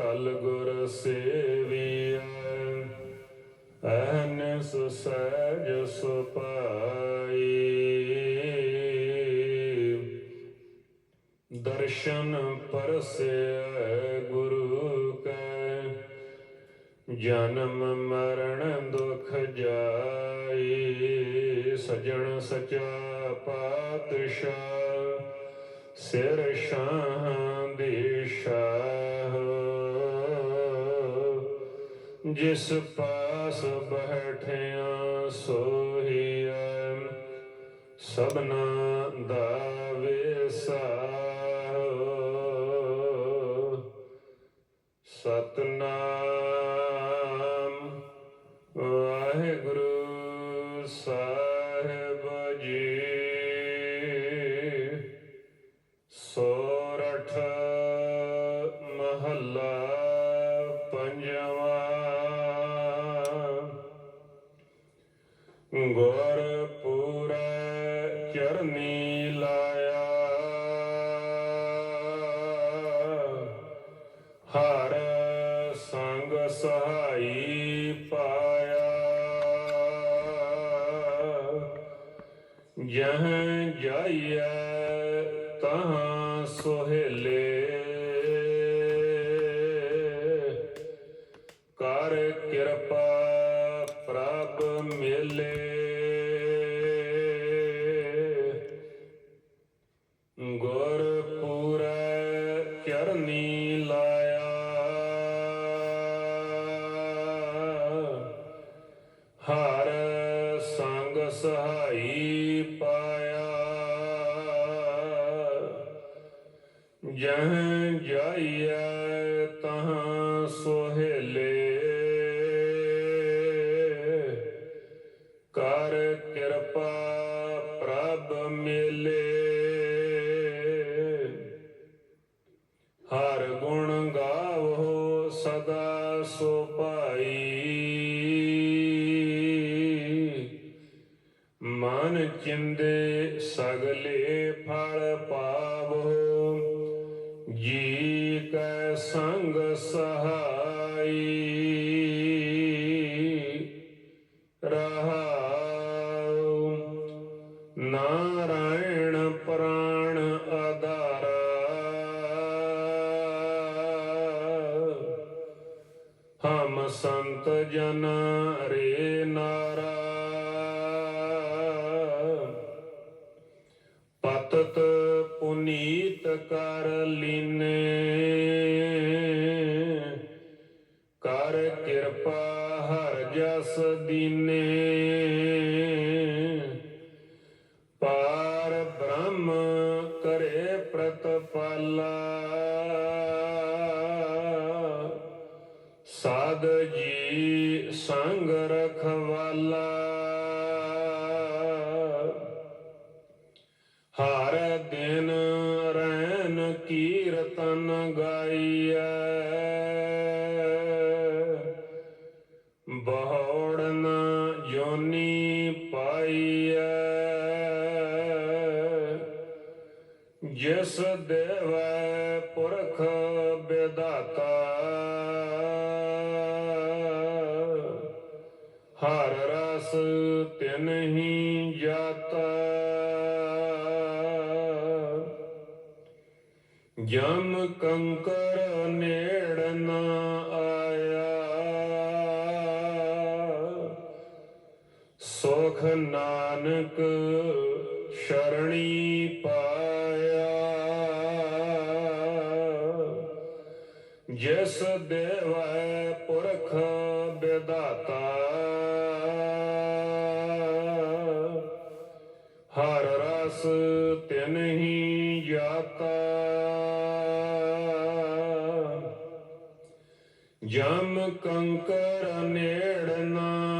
ਟਲ ਗੁਰ ਸੇਵੀਐ ਅਹਨਿਸ ਸਹਿਜ ਸੁਪਾਈ। ਦਰਸ਼ਨ ਪਰਸੈ ਗੁਰੂ ਕੈ, ਜਨਮ ਮਰਨ ਦੁਖ ਜਾਈ, ਸਜਣ ਸਚਾ ਪਾਤਸ਼ਾਹ ਸਿਰ ਸ਼ਾਹ ਜਿਸ ਪਾਸ ਬੈਠਿਆ ਸੋਹੀਐ ਸਭਨਾ ਦਾ ਵੇਸਾ ਸਤਨਾਮ ਵਾਹਿਗੁਰੂ ਗੁਰ ਪੂਰੈ ਚਰਨੀ ਲਾਇਆ। ਹਰ ਸੰਗ ਸਹਾਈ ਪਾਇਆ। ਜਹ ਜਾਈਐ ਤਹਾਂ ਸੁਹੇਲੇ। ਕਰ ਕਿਰਪਾ ਪ੍ਰਭ ਮਿਲੇ। ਗੁਰ ਪੂਰੈ ਚਰਨੀ ਲਾਇਆ। ਹਰ ਸੰਗ ਸਹਾਈ ਪਾਇਆ। ਜਹ ਜਾਈਐ ਤਹਾਂ ਸੋਹੇ ਮਨ ਚਿੰਦੇ ਸਗਲੇ ਫਲ ਪਾਵੋ। ਜੀ ਕੈ ਸੰਗ ਸਹਾਈ, ਰਹਾਉ। ਨਾਰਾਇਣ ਪ੍ਰਾਣ ਆਧਾਰਾ ਹਮ ਸੰਤ ਜਨ ਰੇ ਨਾਰਾ। ਪੁਨੀਤ ਕਰ ਲੀਨੇ। ਕਰ ਕਿਰਪਾ ਹਰ ਜਸ ਦੀਨੇ। ਪਾਰ ਬ੍ਰਹਮ ਕਰੇ ਪ੍ਰਤਪਾਲਾ। ਸਾਧ ਜੀ ਸੰਗ ਰਖਵਾਲਾ। ਹਰ ਦਿਨ ਬਹੁੜਨ ਜੋਨੀ ਪਾਈਐ। ਜਿਸ ਦੇਵੈ ਪੁਰਖ ਵਿਦਾਤਾ ਹਰ ਰਸ ਤਿਨ ਹੀ ਜਾਤਾ। ਜਮ ਕੰਕਰ ਨੇ ਸੁਖ ਨਾਨਕ ਸ਼ਰਣੀ ਪਾਇਆ। ਜਿਸ ਦੇਵੈ ਪੁਰਖ ਵਿਦਾਤਾ ਹਰ ਰਸ ਤਿਨ ਹੀ ਜਾਤਾ। ਜਮ ਕੰਕਰ ਨੇੜਨਾ